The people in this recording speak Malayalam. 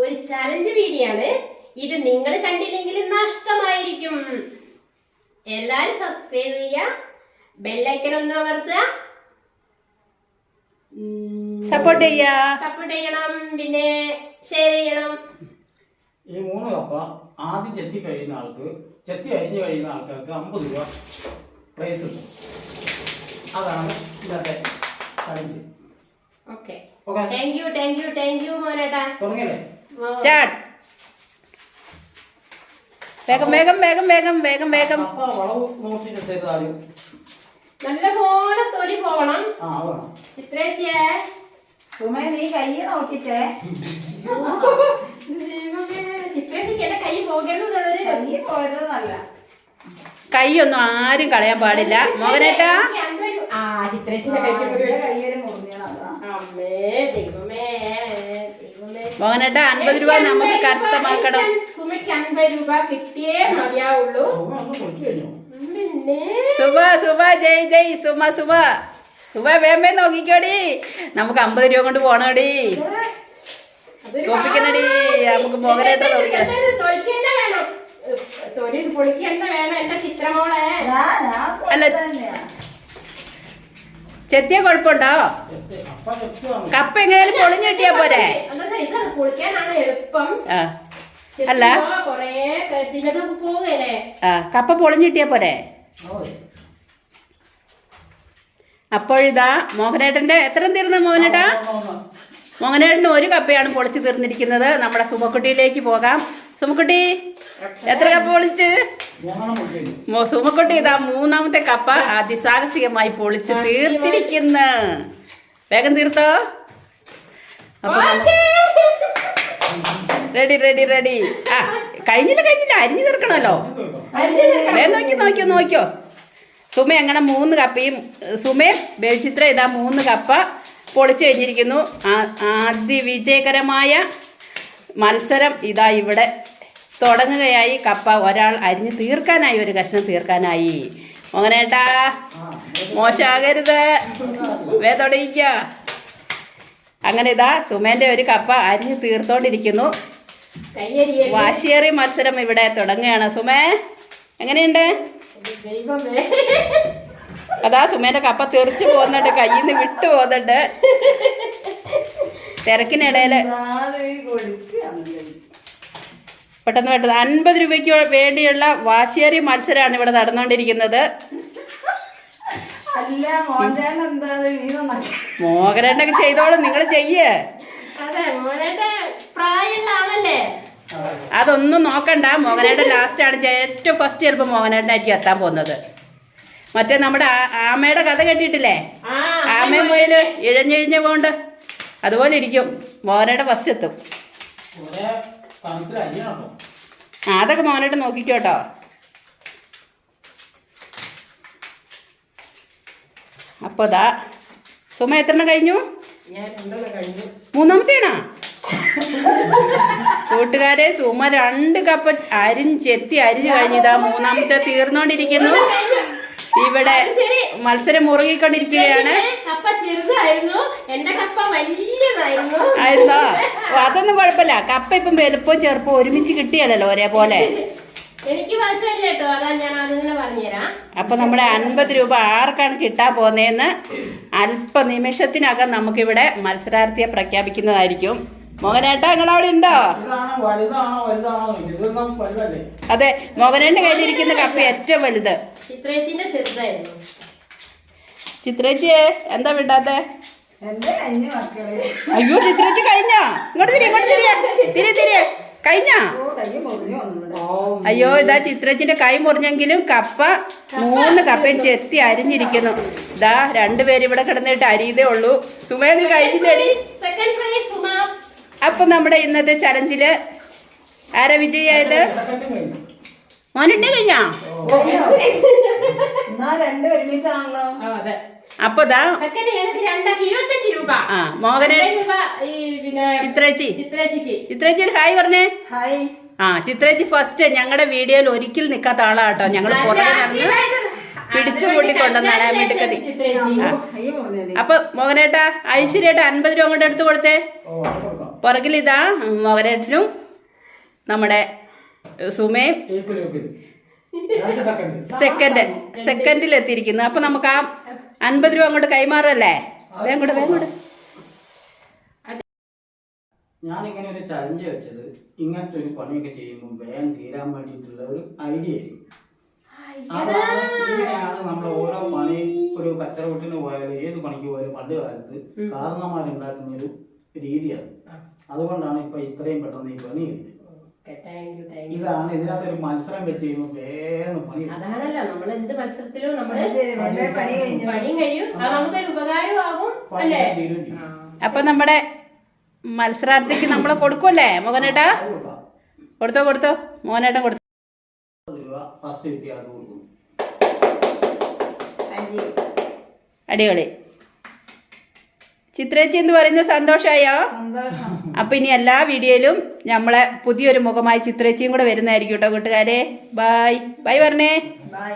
ഒരു ചലഞ്ച് വീഡിയോ ആണ് ഇത് നിങ്ങൾ കണ്ടില്ലെങ്കിൽ നഷ്ടമായിരിക്കും. എല്ലാരും സബ്സ്ക്രൈബ് ചെയ്യുക ബെല്ലൈക്കൻ ഒന്ന് അമർത്തുക. സപ്പോർട്ട് ചെയ്യാ. സപ്പോർട്ട് ചെയ്യണം. പിന്നെ ഷെയർ ചെയ്യണം. ഈ മൂന്ന് കപ്പ ആദ്യം ചെത്തി കഴിയുന്ന ആൾക്ക് ചെത്തി അരിഞ്ഞു കഴിയുന്ന ആൾക്കാർക്ക് അമ്പത് രൂപ പ്രൈസ് കിട്ടും. അതാണ് ഇന്നത്തെ challenge okay okay thank you thank you thank you മോനേട്ടാ. തുടങ്ങിയല്ലേ? സ്റ്റാർട്ട് വേഗം വേഗം വേഗം വേഗം വേഗം വേഗം. നല്ല പോലെ തൊലി പോകണം. ഇത്രേ സുമേ നീ കൈ നോക്കിട്ടേ ചിത്രേച്ചിക്ക് എന്റെ കൈ പോകരുതെന്നുള്ളൊരു കൈ പോയത് കൈ കൈയൊന്നും ആരും കളയാൻ പാടില്ല. മോഹനേട്ടാ? ആ ചിത്രേച്ചിന്റെ കൈ അമ്മേ ദൈവമേ. മോഹനേട്ടാ അൻപത് രൂപ നമുക്ക് കരസ്ഥമാക്കണം. സുമയ്ക്ക് അൻപത് രൂപ കിട്ടിയേ മതിയാവുള്ളൂ. സുബ സുബ ജയ് ജയ് സുമ സുബ സുബ വേമ്പേ നോക്കിക്കോടി. നമുക്ക് അമ്പത് രൂപ കൊണ്ട് പോണോടി. തോപ്പിക്കണടി, നമുക്ക് ഞാൻ അല്ല. ചെത്തിയ കുഴപ്പമുണ്ടോ? കപ്പ എങ്ങനെയാലും പൊളിഞ്ഞു കിട്ടിയാ പോരെ. പൊളിക്കാനാണ് എളുപ്പം. അല്ല. ആ കപ്പ പൊളിഞ്ഞു കിട്ടിയാ പോരെ അപ്പോഴിതാ മോഹനേട്ടന്റെ എത്ര തീർന്ന മോഹനേട്ടാ. മോഹനേട്ടന് ഒരു കപ്പയാണ് പൊളിച്ച് തീർന്നിരിക്കുന്നത്. നമ്മുടെ സുമക്കുട്ടിയിലേക്ക് പോകാം. സുമക്കുട്ടി എത്ര കപ്പ പൊളിച്ച്? സുമക്കുട്ടി ഇതാ മൂന്നാമത്തെ കപ്പ അതിസാഹസികമായി പൊളിച്ച് തീർത്തിരിക്കുന്നു. വേഗം തീർത്തോ. അപ്പൊ റെഡി റെഡി റെഡി ആ കഴിഞ്ഞില്ല കഴിഞ്ഞില്ല. അരിഞ്ഞു തീർക്കണമല്ലോ. വേഗം നോക്കി നോക്കിയോ നോക്കിയോ. സുമ അങ്ങനെ മൂന്ന് കപ്പയും സുമയും ബേച്ചിത്ര ഇതാ മൂന്ന് കപ്പ പൊളിച്ചു കഴിഞ്ഞിരിക്കുന്നു. ആ- അതിവിജയകരമായ മത്സരം ഇതാ ഇവിടെ തുടങ്ങുകയായി. കപ്പ ഒരാൾ അരിഞ്ഞ് തീർക്കാനായി ഒരു കഷ്ണം തീർക്കാനായി. മോഹനേട്ടാ മോശമാകരുത്. വേ തുടങ്ങിക്ക. അങ്ങനെ ഇതാ സുമേന്റെ ഒരു കപ്പ അരിഞ്ഞ് തീർത്തോണ്ടിരിക്കുന്നു. വാശിയേറിയ മത്സരം ഇവിടെ തുടങ്ങുകയാണ്. സുമേ എങ്ങനെയുണ്ട്? അതാ സുമേന്റെ കപ്പ തെറിച്ചു പോകുന്നുണ്ട് കയ്യിൽ നിന്ന് വിട്ടു പോകുന്നുണ്ട്. കൊടുക്കുകയാണല്ലേ. പെട്ടെന്ന് പെട്ടെന്ന് അൻപത് രൂപയ്ക്ക് വേണ്ടിയുള്ള വാശിയേറി മത്സരമാണ് ഇവിടെ നടന്നുകൊണ്ടിരിക്കുന്നത്. മോഹനേട്ടൊക്കെ ചെയ്തോളും നിങ്ങൾ ചെയ്യേ. അതൊന്നും നോക്കണ്ട. മോഹനയുടെ ലാസ്റ്റ് ആണ്. ഏറ്റവും ഫസ്റ്റ് ചിലപ്പോൾ മോഹനേട്ടനായിരിക്കും എത്താൻ പോകുന്നത്. മറ്റേ നമ്മുടെ ആമയുടെ കഥ കേട്ടിട്ടില്ലേ? ആമ മുയൽ ഇഴഞ്ഞിഴിഞ്ഞ പോണ്ട്. അതുപോലെ ഇരിക്കും. മോഹനേട്ട ഫസ്റ്റ് എത്തും. ആ അതൊക്കെ മോഹനേട്ട നോക്കിക്കോട്ടോ അപ്പോൾ ദാ സുമ എത്ര കഴിഞ്ഞു ഞാൻ രണ്ടെണ്ണം കഴിഞ്ഞു? മൂന്നാമത്തെയാണോ കൂട്ടുകാരെ സുമ രണ്ട് കപ്പ് അരിഞ്ഞ് ചെത്തി അരിഞ്ഞു കഴിഞ്ഞതാ മൂന്നാമത്തെ തീർന്നോണ്ടിരിക്കുന്നു. ഇവിടെ മത്സരം മുറുകിക്കൊണ്ടിരിക്കുകയാണ്. ആയിരുന്നോ? അതൊന്നും കുഴപ്പമില്ല. കപ്പ ഇപ്പം വലുപ്പവും ചെറുപ്പം ഒരുമിച്ച് കിട്ടിയല്ലോ ഒരേപോലെ. എനിക്ക് വശമില്ല കേട്ടോ അതാ ഞാൻ അതിങ്ങനെ പറഞ്ഞുതരാം അപ്പൊ നമ്മുടെ അൻപത് രൂപ ആർക്കാണ് കിട്ടാൻ പോകുന്നതെന്ന് അല്പ നിമിഷത്തിനകം നമുക്കിവിടെ മത്സരാർത്ഥിയെ പ്രഖ്യാപിക്കുന്നതായിരിക്കും. മോഹനേട്ട നിങ്ങൾ അവിടെ ഉണ്ടോ? ഇതാണ് വലുതാണോ വലുതാണോ? ഇതൊന്നും വലുതല്ലേ? അതെ മോഹനേന്റെ കയ്യിലിരിക്കുന്ന കപ്പ ഏറ്റവും വലുത്. ചിത്രേച്ചിയെ എന്താ വിടാത്തെ എന്റെ കഞ്ഞി മക്കളെ. അയ്യോ ചിത്രേച്ചി കഴിഞ്ഞോ? ഇങ്ങോട്ട് തിരി ഇങ്ങോട്ട് തിരി തിരി തിരി കഴിഞ്ഞോ? ഓ കൈ മുറിഞ്ഞു വന്നിട്ട് അയ്യോ ഇതാ ചിത്രത്തിന്റെ കൈ മുറിഞ്ഞെങ്കിലും കപ്പ മൂന്ന് കപ്പയും ചെത്തി അരിഞ്ഞിരിക്കുന്നു. ഇതാ രണ്ടുപേരും ഇവിടെ കിടന്നിട്ട് അരിയതേ ഉള്ളൂ. കഴിഞ്ഞില്ലടി സുമ. അപ്പൊ നമ്മുടെ ഇന്നത്തെ ചലഞ്ചിൽ ആരാ വിജയായത് സെക്കൻഡ് കഴിഞ്ഞു? മോനിട്ടേ കഴിഞ്ഞാ എന്നാ രണ്ട് ഒരുമിച്ചാണല്ലോ. അതെ. അപ്പൊ രൂപ. ആ മോഹന ചിത്രേച്ചി. ചിത്രേച്ചി ഒരു ഹായ് പറഞ്ഞേ. ഹായ്. ആ ചിത്രേച്ചി ഫസ്റ്റ് ഞങ്ങളുടെ വീഡിയോയിൽ ഒരിക്കൽ നിൽക്കാത്ത ആളാട്ടോ. ഞങ്ങൾ പുറകെ നടന്ന് പിടിച്ചു കൂട്ടിക്കൊണ്ടുവന്നാണ് ആ. മിടുക്കതി അപ്പൊ മോഹനേട്ടാ ഐശ്വര്യേട്ടാ അൻപത് രൂപ കൊണ്ട് എടുത്തു കൊടുത്തേ. ഓ മോഹനേട്ടനും കൊടുക്കാം. പുറകിൽ ഇതാ മോഹനേട്ടനും നമ്മുടെ സുമയും സെക്കൻഡ് സെക്കൻഡിൽ എത്തിയിരിക്കുന്നു. അപ്പൊ നമുക്ക് ആ അൻപത് രൂപ അങ്ങോട്ട് കൈമാറല്ലേ? വേങ്ങോട്ട് വേങ്ങോട്ട് ഇങ്ങനെ ഒരു ചലഞ്ച് വെച്ചത്. ഇങ്ങനത്തെ ഒരു പണിയൊക്കെ ചെയ്യുമ്പോൾ വേഗം തീരാൻ വേണ്ടിയിട്ടുള്ള ഒരു ഐഡിയ ആയിരിക്കും അതാണ് ഇങ്ങനെയാണ് നമ്മൾ ഓരോ പണി ഒരു കച്ചറവീട്ടിന് പോയാലും ഏത് പണിക്ക് പോയാലും പണ്ട് കാലത്ത് കാരണന്മാരുണ്ടാക്കുന്ന ഒരു രീതിയാണ്. അതുകൊണ്ടാണ് ഇപ്പൊ ഇത്രയും പെട്ടെന്ന് ഈ പണി കഴിഞ്ഞത് ഇതാണ് ഇതിനകത്ത് ഒരു മത്സരം വെച്ച് കഴിയുമ്പോൾ വേഗം പണി. അതാണല്ലോ നമ്മൾ എന്ത് മത്സരത്തിലും നമ്മൾ പണിയും കഴിയും അത് നമുക്കൊരു ഉപകാരമാകും അല്ലേ. അപ്പൊ നമ്മുടെ മത്സരാർത്ഥിക്ക് നമ്മൾ കൊടുക്കൂല്ലേ മോഹനേട്ടാ? കൊടുത്തോ കൊടുത്തോ. മോഹനേട്ടൻ കൊടുത്തു. അടിപൊളി. ചിത്രേച്ചി എന്ന് പറയുന്നത് സന്തോഷമായോ സന്തോഷം. അപ്പൊ ഇനി എല്ലാ വീഡിയോയിലും നമ്മളെ പുതിയൊരു മുഖമായി ചിത്രേച്ചിയും കൂടെ വരുന്നതായിരിക്കും കേട്ടോ കൂട്ടുകാരെ. ബൈ ബൈ പറഞ്ഞേ ബൈ